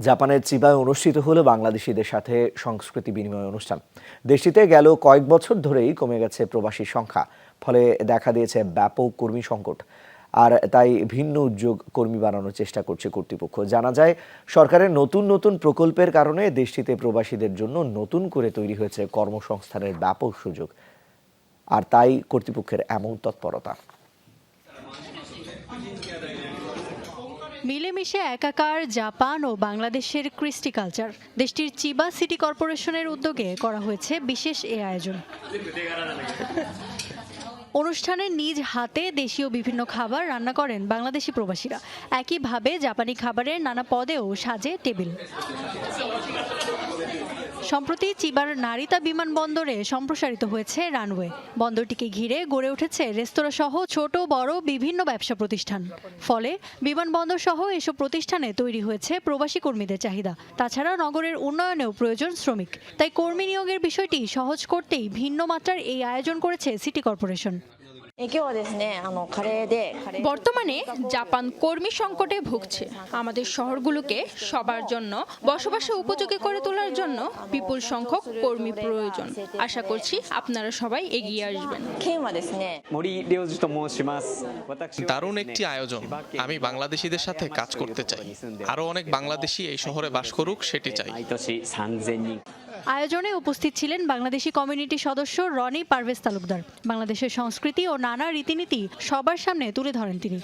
জাপানের চিবায় অনুষ্ঠিত হলো বাংলাদেশিদের সাথে সংস্কৃতি বিনিময় অনুষ্ঠান। দেশটিতে গেল কয়েক বছর ধরেই কমে গেছে প্রবাসীর সংখ্যা, ফলে দেখা দিয়েছে ব্যাপক কর্মী সংকট। আর তাই ভিন্ন উদ্যোগ কর্মী বানানোর চেষ্টা করছে কর্তৃপক্ষ। জানা যায়, সরকারের নতুন নতুন প্রকল্পের কারণে দেশটিতে প্রবাসীদের জন্য নতুন করে তৈরি হয়েছে কর্মসংস্থানের ব্যাপক সুযোগ। আর তাই কর্তৃপক্ষের এমন তৎপরতা। মিলেমিশে একাকার জাপান ও বাংলাদেশের ক্রিস্টি কালচার। দেশটির চিবা সিটি কর্পোরেশনের উদ্যোগে করা হয়েছে বিশেষ এ আয়োজন। অনুষ্ঠানে নিজ হাতে দেশীয় বিভিন্ন খাবার রান্না করেন বাংলাদেশি প্রবাসীরা। একইভাবে জাপানি খাবারের নানা পদেও সাজে টেবিল। সম্প্রতি চিবার নারিতা বিমানবন্দরে সম্প্রসারিত হয়েছে রানওয়ে। বন্দরটিকে ঘিরে গড়ে উঠেছে রেস্তোরাঁ সহ ছোট, বড় বিভিন্ন ব্যবসা প্রতিষ্ঠান। ফলে বিমানবন্দর সহ এসব প্রতিষ্ঠানে তৈরি হয়েছে প্রবাসী কর্মীদের চাহিদা। তাছাড়া নগরের উন্নয়নেও প্রয়োজন শ্রমিক। তাই কর্মী নিয়োগের বিষয়টি সহজ করতেই ভিন্ন মাত্রার এই আয়োজন করেছে সিটি কর্পোরেশন। বর্তমানে জাপান কর্মী সংকটে ভুগছে। আমাদের শহরগুলোকে সবার জন্য বসবাসে উপযোগী করে তোলার জন্য বিপুল সংখ্যক কর্মী প্রয়োজন। আশা করছি আপনারা সবাই এগিয়ে আসবেন। দারুণ একটি আয়োজন। আমি বাংলাদেশিদের সাথে কাজ করতে চাই। আরও অনেক বাংলাদেশি এই শহরে বাস করুক সেটি চাই। আয়োজনে উপস্থিত ছিলেন বাংলাদেশি কমিউনিটি সদস্য রনি পারভেজ তালুকদার। বাংলাদেশের সংস্কৃতি ও নানা রীতিনীতি সবার সামনে তুলে ধরেন তিনি।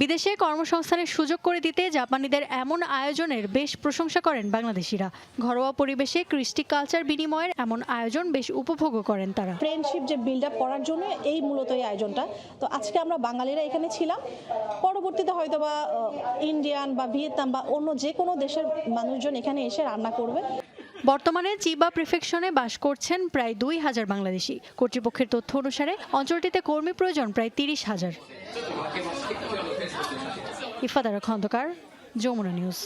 বিদেশে কর্মসংস্থানের সুযোগ করে দিতে জাপানিদের এমন আয়োজনের বেশ প্রশংসা করেন বাংলাদেশিরা। ঘরোয়া পরিবেশে কৃষ্টি কালচার বিনিময়ের এমন আয়োজন বেশ উপভোগও করেন তারা। ফ্রেন্ডশিপ যে বিল্ড আপ করার জন্য এই মূলত এই আয়োজনটা। তো আজকে আমরা বাঙালিরা এখানে ছিলাম। পরবর্তীতে হয়তো বা ইন্ডিয়ান বা ভিয়েতনাম বা অন্য যে কোনো দেশের মানুষজন এখানে এসে রান্না করবে। বর্তমানে চিবা প্রিফেকশনে বাস করছেন প্রায় দুই হাজার বাংলাদেশি। কর্তৃপক্ষের তথ্য অনুসারে, অঞ্চলটিতে কর্মী প্রয়োজন প্রায় তিরিশ হাজার। ইফাদারা খন্দকার, যমুনা নিউজ।